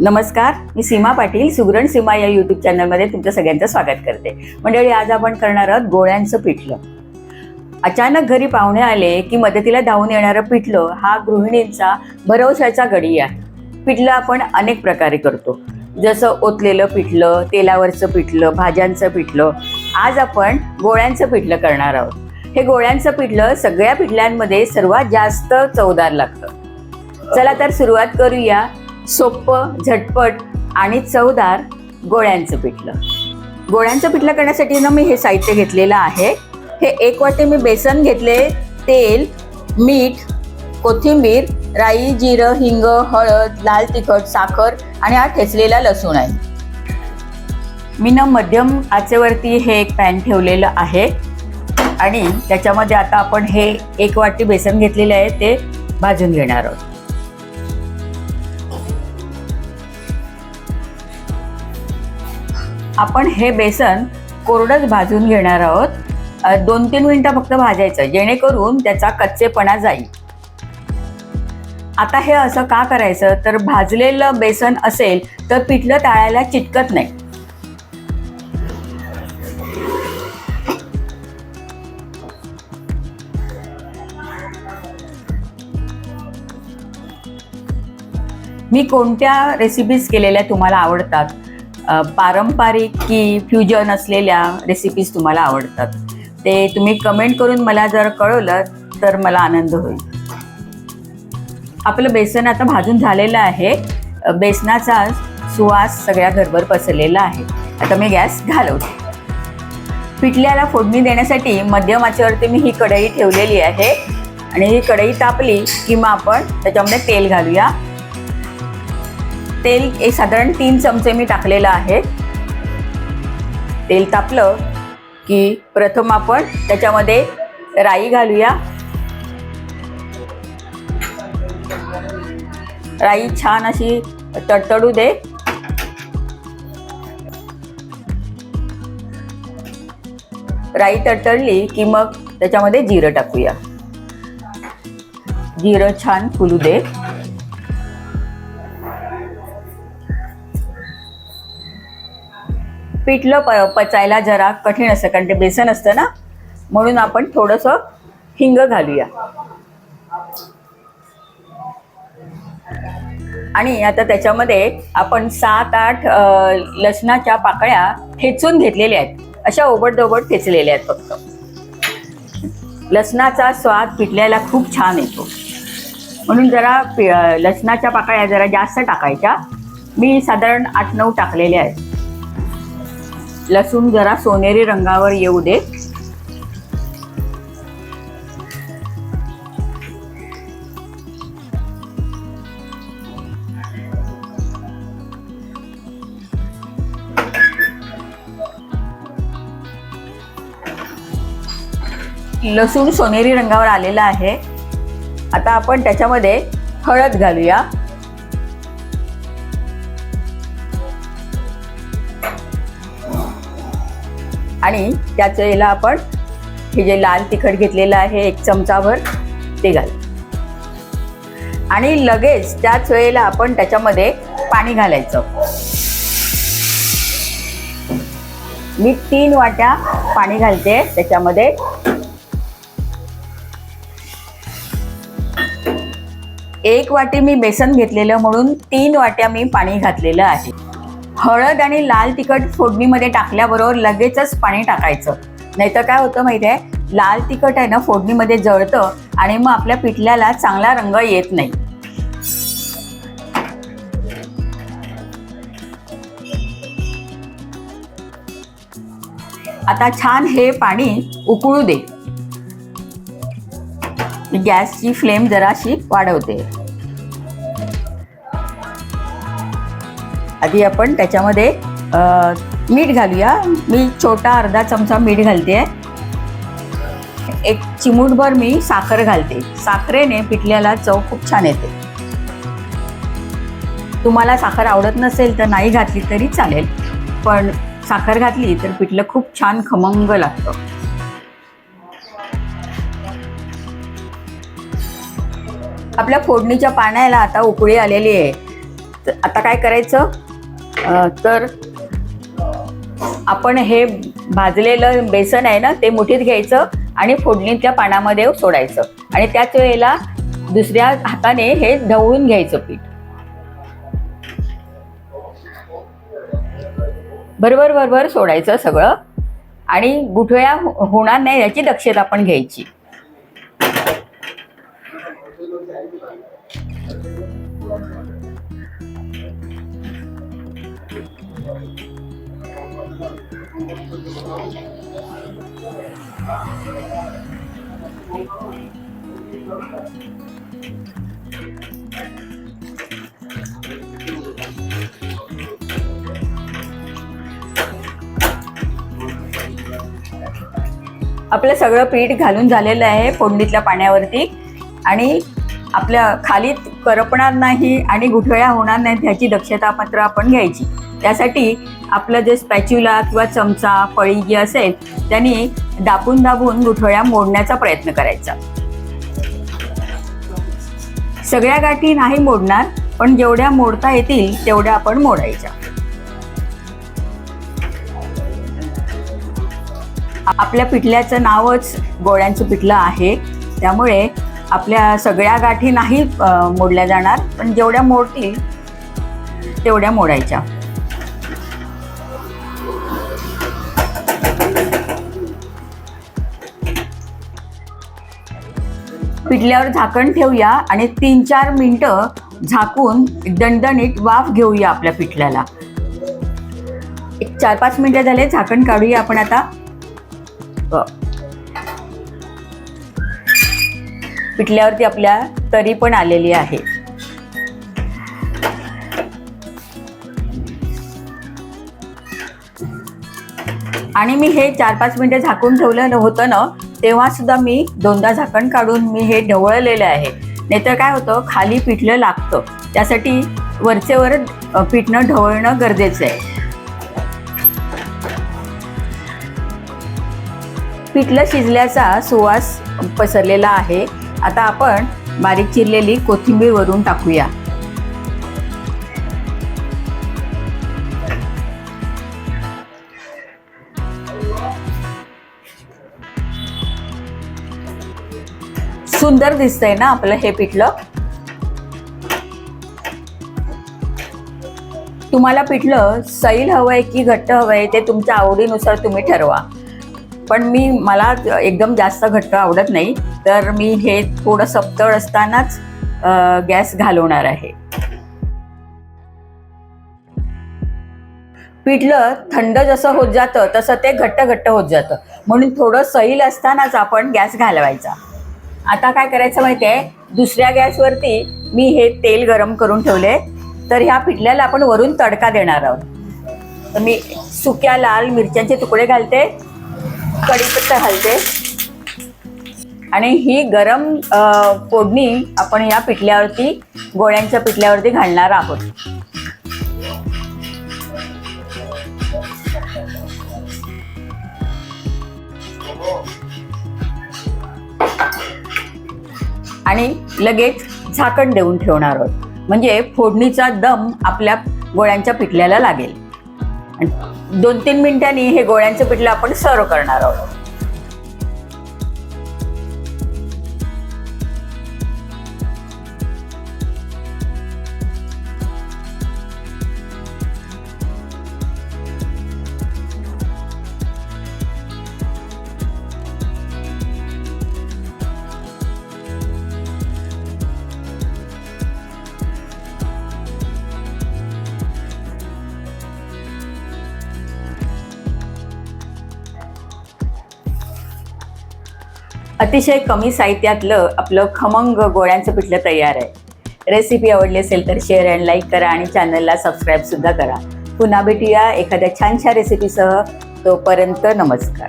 नमस्कार मी सीमा पाटील सुगरण सीमा या यूट्यूब चॅनलमध्ये तुमचं सगळ्यांचं स्वागत करते. मंडळी आज आपण करणार आहोत गोळ्यांचं पिठलं. अचानक घरी पाहुणे आले की मदतीला धावून येणारं पिठलं हा गृहिणींचा भरवशाचा गडी आहे. पिठलं आपण अनेक प्रकारे करतो. जसं ओतलेलं पिठलं तेलावरचं पिठलं भाज्यांचं पिठलं आज आपण गोळ्यांचं पिठलं करणार आहोत. हे गोळ्यांचं पिठलं सगळ्या पिठल्यांमध्ये सर्वात जास्त चवदार लागतं. चला तर सुरुवात करूया. सोपं झटपट आणि चवदार गोळ्यांचं पिठलं. गोळ्यांचं पिठलं करण्यासाठी ना मी हे साहित्य घेतलेलं आहे. हे एक वाटी मी बेसन घेतले तेल मीठ कोथिंबीर राई जिरं हिंग हळद लाल तिखट साखर आणि हा ठेचलेला लसूण आहे. मी ना मध्यम आचेवरती हे एक पॅन ठेवलेलं आहे. आणि त्याच्यामध्ये आता आपण हे एक वाटी बेसन घेतलेले आहे ते भाजून घेणार आहोत. आपण हे बेसन कोरडंच भाजून घेणार आहोत. दोन तीन मिनटं फक्त भाजायचं जेणेकरून त्याचा कच्चेपणा जाईल. आता हे असं का करायचं? तर भाजलेलं बेसन असेल तर पिठलं टाळायला चिटकत नाही. मी कोणत्या रेसिपीज केलेल्या तुम्हाला आवडतात? पारंपरिक की फ्युजन असलेल्या रेसिपीज तुम्हाला आवडतात. ते तुम्ही कमेंट करून मला जर कळवलं तर मला आनंद होईल. आपलं बेसन आता भाजून झालेलं आहे. बेसनाचा सुवास सगळ्या घरभर पसरलेला आहे. आता मी गॅस घालवते. पिठल्याला फोडणी देण्यासाठी मध्यम आचेवरती मी ही कढई ठेवलेली आहे. आणि ही कढई तापली की मग आपण त्याच्यामध्ये तेल घालूया. तेल एक साधारण तीन चमचे मी टाकलेलं आहे. तेल तापलं की प्रथम आपण त्याच्यामध्ये राई घालूया. राई छान अशी तडतडू दे. राई तडतडली की मग त्याच्यामध्ये जिरं टाकूया. जिरं छान फुलू दे. पिठलं प पचायला जरा कठीण असतं कारण ते बेसन असतं ना म्हणून आपण थोडंसं हिंग घालूया. आणि आता त्याच्यामध्ये आपण सात आठ लसणाच्या पाकळ्या ठेचून घेतलेल्या आहेत. अशा ओबडदोबड ठेचलेल्या आहेत फक्त. लसणाचा स्वाद पिठल्याला खूप छान येतो. म्हणून जरा पि- लसणाच्या पाकळ्या जरा जास्त टाकायच्या. मी साधारण आठ नऊ टाकलेल्या आहेत. लसूण जरा सोनेरी रंगावर येऊ दे. लसूण सोनेरी रंगावर आलेला आहे. आता आपण त्याच्यामध्ये हळद घालूया. आणि त्याच याला आपण हे जे लाल तिखट घेतलेलं आहे एक चमचाभर ते घाल. आणि लगेच त्याच वेळेला आपण त्याच्यामध्ये पाणी घालायचं. मी तीन वाट्या पाणी घालते त्याच्यामध्ये. एक वाटी मी बेसन घेतलेलं म्हणून तीन वाट्या मी पाणी घातलेलं आहे. हळद आणि लाल तिखट फोडणीमध्ये टाकल्याबरोबर लगेचच पाणी टाकायचं. नाहीतर काय होतं माहिती आहे लाल तिखट आहे ना फोडणीमध्ये जळतं आणि मग आपल्या पिठल्याला चांगला रंग येत नाही. आता छान हे पाणी उकळू दे. गॅसची फ्लेम जराशी वाढवते. आधी आपण त्याच्यामध्ये मीठ घालूया. मी छोटा अर्धा चमचा मीठ घालते एक चिमूटभर मी साखर घालते. साखरेने पिठल्याला चव खूप छान येते. तुम्हाला साखर आवडत नसेल तर नाही घातली तरी चालेल. पण साखर घातली तर पिठलं खूप छान खमंग लागतं. आपल्या फोडणीच्या पाण्याला आता उकळी आलेली आहे. तर आता काय करायचं? तर आपण हे भाजलेलं बेसन आहे ना ते मुठीत घ्यायचं आणि फोडणीतल्या पाण्यामध्ये सोडायचं. आणि त्याच वेळेला दुसऱ्या हाताने हे ढवळून घ्यायचं पीठ. बरोबर बरोबर सोडायचं सगळं. आणि गुठळ्या होणार नाही याची दक्षता आपण घ्यायची. आपलं सगळं पीठ घालून झालेलं आहे फोडणीतल्या पाण्यावरती. आणि आपल्या खाली करपणार नाही आणि गुठळ्या होणार नाहीत ह्याची दक्षता मात्र आपण घ्यायची. त्यासाठी आपलं जे स्पॅच्युला किंवा चमचा पळी जी असेल त्यांनी दाबून दाबून गुठळ्या मोडण्याचा प्रयत्न करायचा. सगळ्या गाठी नाही मोडणार पण जेवढ्या मोडता येतील तेवढ्या आपण मोडायच्या. आपल्या पिठल्याचं नावच गोळ्यांचं पिठलं आहे. त्यामुळे आपल्या सगळ्या गाठी नाही मोडल्या जाणार पण जेवढ्या मोडतील तेवढ्या मोडायच्या. पिठल्यावर झाकण ठेवूया आणि तीन चार मिनटं झाकून दणदणीत वाफ घेऊया आपल्या पिठल्याला. एक चार पाच मिनटं झाले झाकण काढूया आपण आता. पिठल्यावरती आपल्या तरी पण आलेली आहे. आणि मी हे चार पाच मिनिटं झाकून ठेवलं होतं ना तेव्हा सुद्धा मी दोनदा झाकण काढून मी हे ढवळलेलं आहे. नाहीतर काय होतं खाली पिठलं लागतं. त्यासाठी वरचेवर पिठणं ढवळणं गरजेचं आहे. पिठलं शिजल्याचा सुवास पसरलेला आहे. आता आपण बारीक चिरलेली कोथिंबीर वरून टाकूया. सुंदर दिसतंय ना आपलं हे पिठलं? तुम्हाला पिठलं सैल हवंय की घट्ट हवंय ते तुमच्या आवडीनुसार तुम्ही ठरवा. पण मी मला एकदम जास्त घट्ट आवडत नाही. तर मी हे थोडं सपतळ असतानाच गॅस घालवणार आहे. पिठलं थंड जसं होत जातं तसं ते घट्ट घट्ट होत जातं. म्हणून थोडं सैल असतानाच आपण गॅस घालवायचा. आता काय करायचं माहिती आहे दुसऱ्या गॅसवरती मी हे तेल गरम करून ठेवले. तर ह्या पिठल्याला आपण वरून तडका देणार आहोत. तर मी सुक्या लाल मिरच्यांचे तुकडे घालते. कढीपत्ता घालते. आणि ही गरम फोडणी आपण या पिठल्यावरती गोळ्यांच्या पिठल्यावरती घालणार आहोत. आणि लगेच झाकण देऊन ठेवणार आहोत. म्हणजे फोडणीचा दम आपल्या गोळ्यांच्या पिठल्याला लागेल. आणि दोन तीन मिनिटांनी हे गोळ्यांचं पिठलं आपण सर्व करणार आहोत. अतिशय कमी साहित्यातलं आपलं खमंग गोळ्यांचं पिठलं तयार आहे. रेसिपी आवडली असेल तर शेअर अँड लाईक करा आणि चॅनलला सबस्क्राईबसुद्धा करा. पुन्हा भेटूया एखाद्या छानशा रेसिपीसह तोपर्यंत नमस्कार.